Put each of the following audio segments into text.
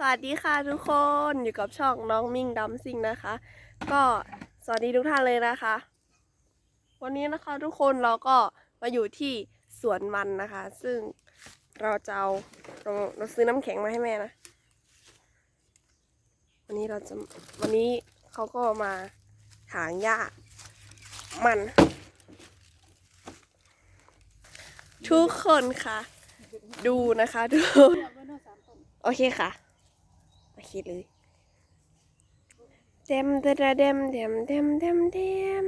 สวัสดีค่ะทุกคนอยู่กับช่องน้องมิ่งดัมซิงนะคะ ก็สวัสดีทุกท่านเลยนะคะ วันนี้นะคะทุกคนเราก็มาอยู่ที่สวนมันนะคะ ซึ่งเราจะเอาเราเราซื้อน้ำแข็งมาให้แม่นะ วันนี้เราจะวันนี้เขาก็มาถางหญ้ามันทุกคนค่ะ ดูนะคะดูโอเคค่ะ โอเคเลยเดมเดมเดมเดมเดมเดมเดม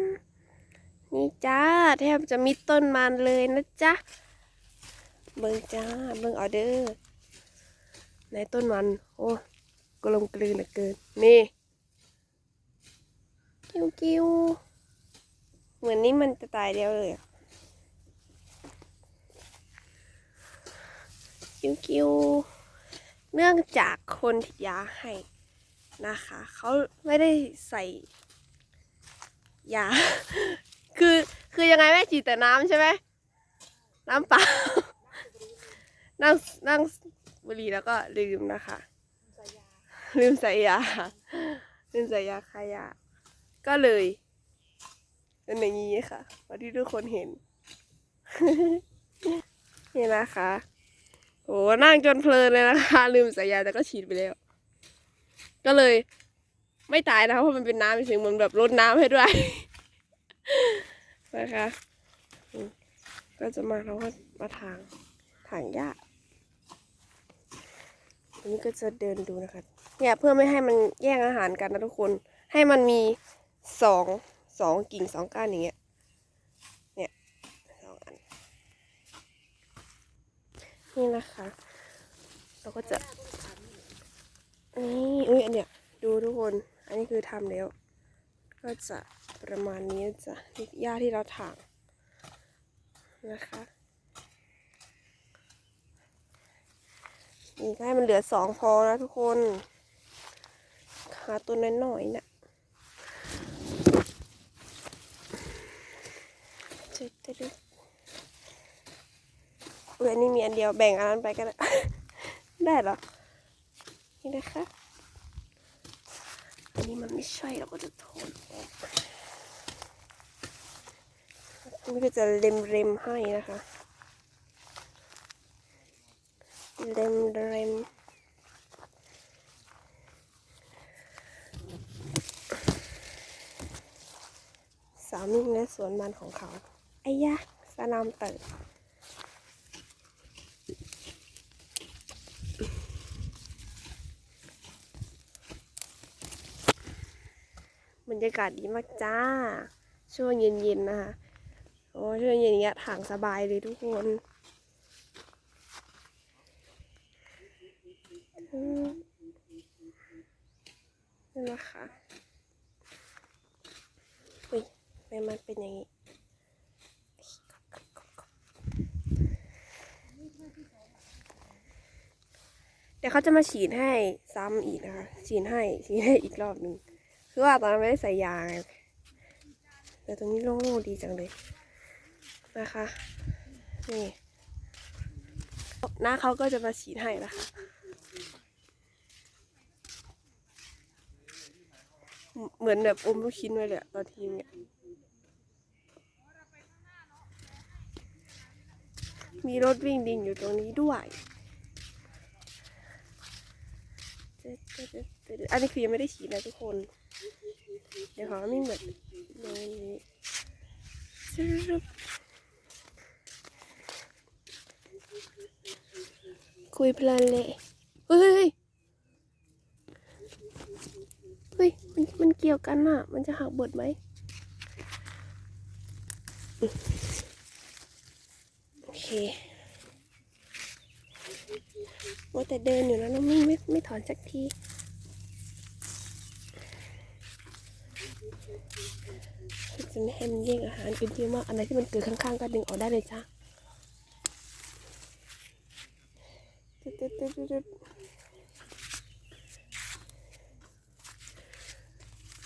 นี่จ้าแทบจะมิดต้นมันเลยนะจ๊ะเบิ่งจ้าเบิ่งเอาเด้อในต้นมัน โอ้กลมกลืนเหลือเกิน นี่กิ้วกิ้วเหมือนนี้มันจะตายเดียวเลยกิ้วกิ้ว เนื่องจากคนที่ยาให้นะคะ เขาไม่ได้ใส่ยา คือคือยังไงแม่ฉีดแต่น้ำใช่ไหมน้ำเปล่านั่งนั่งบุหรี่แล้วก็ลืมนะคะ ลืมใส่ยา ลืมใส่ยาคายา ก็เลยเป็นอย่างนี้ค่ะวันที่ทุกคนเห็น นี่นะคะ โอ้นั่งจนเพลินเลยนะคะ ลืมใส่ยาแต่ก็ฉีดไปแล้ว ก็เลย ไม่ตายนะเพราะมันเป็นน้ำเฉยๆเหมือนแบบรดน้ำให้ด้วย นะคะ ก็จะมาเราก็มาทางทางหญ้าอันนี้ก็จะเดินดูนะคะ เนี่ยเพื่อไม่ให้มันแย่งอาหารกันนะทุกคน ให้มันมีสองสองกิ่งสองก้านอย่างเงี้ยเนี่ยสองอัน นี่นะคะ เราก็จะ นี่อุ้ยอันเนี้ยดูทุกคน อันนี้คือทำแล้ว ก็จะประมาณนี้จ้ะนี่หญ้าที่เราถางนะคะ นี่ให้มันเหลือสองพอนะทุกคนหาตัวน้อยๆนะะจึ๊ดจึ๊ดจึ๊ด เอออันนี้มีอันเดียวแบ่งอันนั้นไปก็ได้ ได้หรอ นี่นะคะ อันนี้มันไม่ใช่เราก็จะถอนออกนนี้ก็จะเล็มเล็มๆให้นะคะ เล็มเล็มสามิ่งและสวนมันของเขาไอ้ยะสลามเติร์ บรรยากาศดีมากจ้า ช่วงเย็นๆนะคะโอ้ช่วงเย็นอย่างเงี้ยถางสบายเลยทุกคนนี่นะคะอุ้ยไมมันเป็นอย่างนี้เดี๋ยวเขาจะมาฉีดให้ซ้ำอีกนะคะ ฉีดให้ ฉีดให้อีกรอบหนึ่ง คือว่าตอนนั้ไม่ได้ใส่ยางแต่ตรงนี้โล่งๆดีจังเลยนะคะ นี่หน้าเขาก็จะมาฉีดให้นะคะเหมือนแบบอมลูกชิ้นไว้เลยตอนทีมเนี่ยมีรถวิ่งดิงอยู่ตรงนี้ด้วย อันนี้คือยังไม่ได้ฉีดนะทุกคน เดี๋ยวขอไม่เหมือนนี้คุยเพลินเลยเฮ้ยเฮ้ยมันมันเกี่ยวกันอะ มันจะหักบทไหมโอเคว่าแต่เดินอยู่นะน้องมิ่งไม่ไม่ถอนสักที จะไม่ให้มันแย่งอาหารกันเยอะมากอันไหนที่มันเกิดข้างๆก็ดึงออกได้เลยจ้าตึ๊ดตึ๊ดตึ๊ดตึ๊ด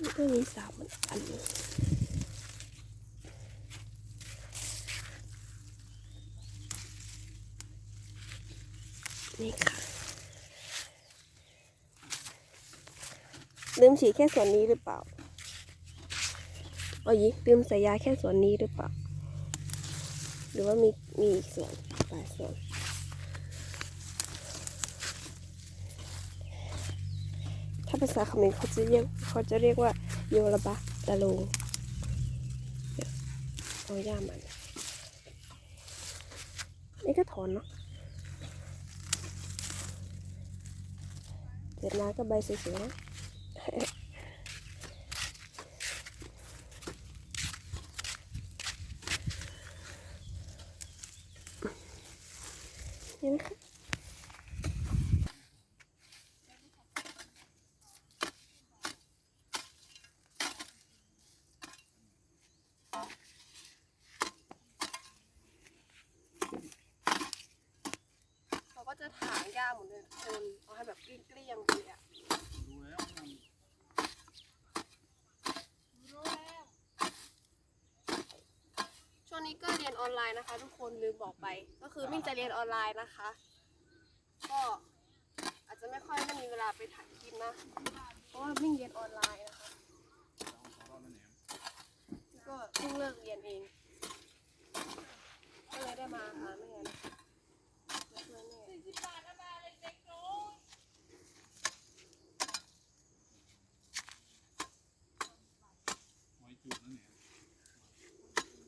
นี่ก็มีสามอันนี่ค่ะลืมฉีดแค่ส่วนนี้หรือเปล่า เอายีลืมใส่ยาแค่ส่วนนี้หรือเปล่า หรือว่ามีมีอีกส่วนหลายส่วนถ้าภาษาเขมรเขาจะเรียกเขาจะเรียกว่าโยระบะตะลงเดี๋ยวเอาย่ามัน นี่ก็ถอนเนาะเสร็จแล้วก็ใบสวยๆนะ นี่นะคะเราก็จะถางห ญ้าหมดเลยทุกคนเอาให้แบบเกลี้ยงๆเลยอะดูแล้วมันช่วงนี้ก็เรียนออนไลน์นะคะ ทุกคนลืมบอกไป ก็คือมิ่งจะเรียนออนไลน์นะคะ ก็อาจจะไม่ค่อยได้มีเวลาไปถ่ายคลิปนะ เพราะว่ามิ่งเรียนออนไลน์นะคะเอาของเล้วแหนมก็เพิ่งเลิกเรียนเอง ก็เลยได้มาหาแม่นะมาช่วยแม่ หอยจุดแล้วแหนม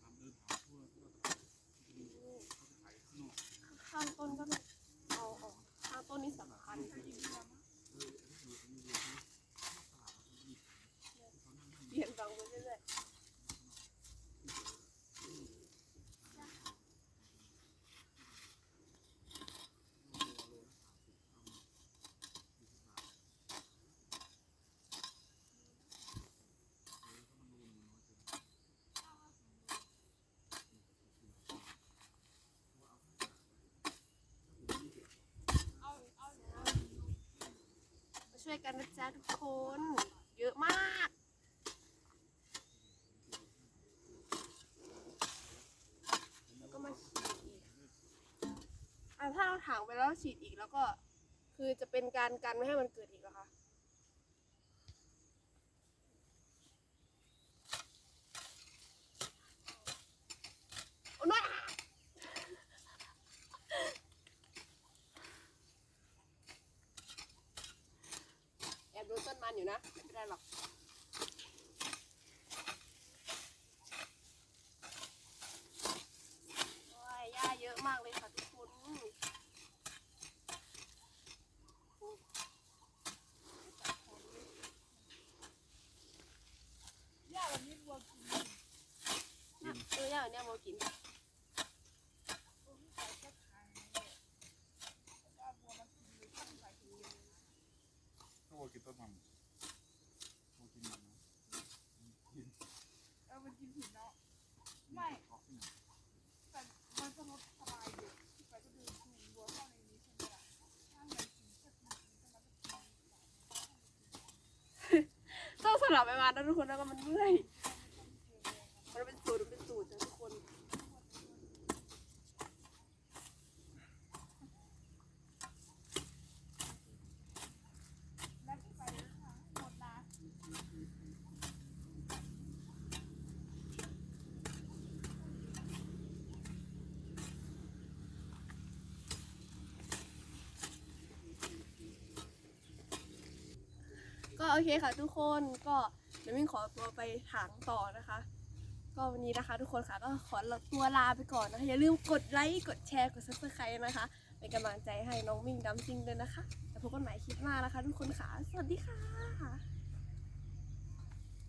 ทำเดินถามทั่วทั่วเขาจะขายข้างนอก ข้างต้นก็ต้องเอาออกข้าง ต้นนี้สำคัญเปลี่ยนบางไปเรื่อยๆมาช่ วยกันนะจ๊ะทุกคน เยอะมากแล้วก็มาฉีดอีกอะถ้าเราถางไปแล้วฉีดอีกแล้วก็ คือจะเป็นการกันไม่ให้มันเกิดอีกเหรอคะ โอ้น้อยแอบดูต้น มันอยู่นะไม่เป็นไรหรอกโอ้ยหญ้าเยอะมากเลยค่ะทุกคนย่าวันนี้วัวกินน่ะเออหญ้าแบบเนี้ยโมกิน ตัวที่ใส่ก็ขายเลยว่าวัวมันกินเลยต้องใส่ถุงเลย ก็ว่ากินต้นมันว่ากินมันนะกิน เออมันกินผิดเนาะไม่ ออกที่ไหน แต่มันสงบสบายอยู่ที่ไปก็เดินจูงวัวเข้าในนี้ใช่ไหมล่ะถ้ามันกินก็กินก็มันก็กิน ต้อง สลับไปมาแล้วทุกคนแล้วก็มันเมื่อย มันเป็นสูตรมันเป็นสูตรนะทุกคน แล้วที่ไปค่ะหมดนะ ก็ โอเคค่ะทุกคนก็เดี๋ยวมิ่งขอตัวไปถางต่อนะคะ ก็วันนี้นะคะ ทุกคนค่ะก็ขอตัวลาไปก่อนนะคะอย่าลืมกดไลค์กดแชร์กดซับสไครต์นะคะเป็นกำลังใจให้น้องมิ่งดัมซิงด้วยนะคะแล้วพบกันใหม่คลิปหน้านะคะ ทุกคนค่ะสวัสดีค่ะ